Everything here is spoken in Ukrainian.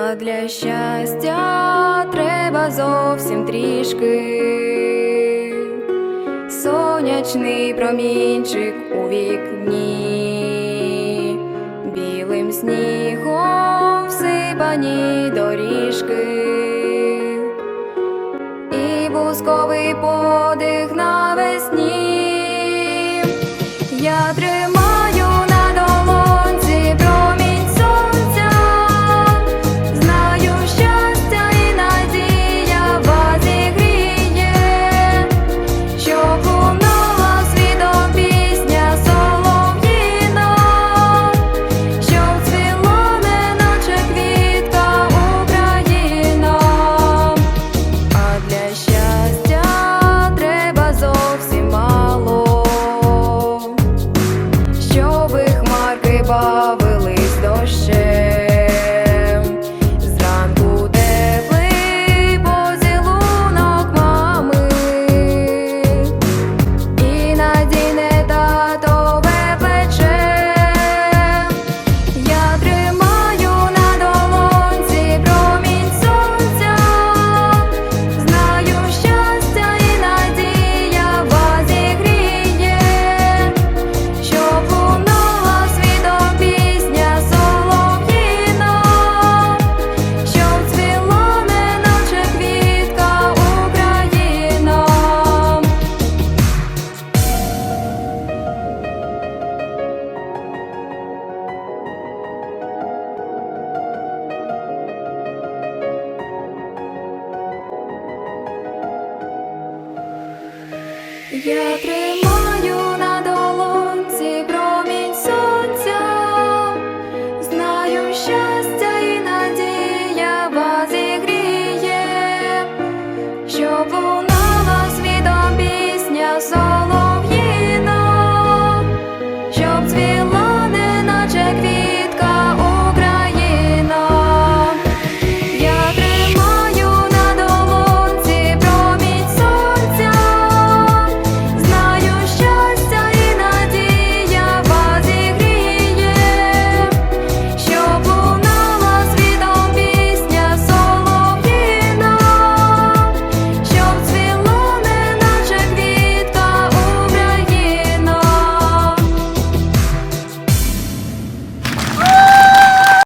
Для щастя треба зовсім трішки, сонячний промінчик у вікні, білим снігом всипані доріжки, і бусковий подих навесні. Я тримаю позбавили. Я тримаю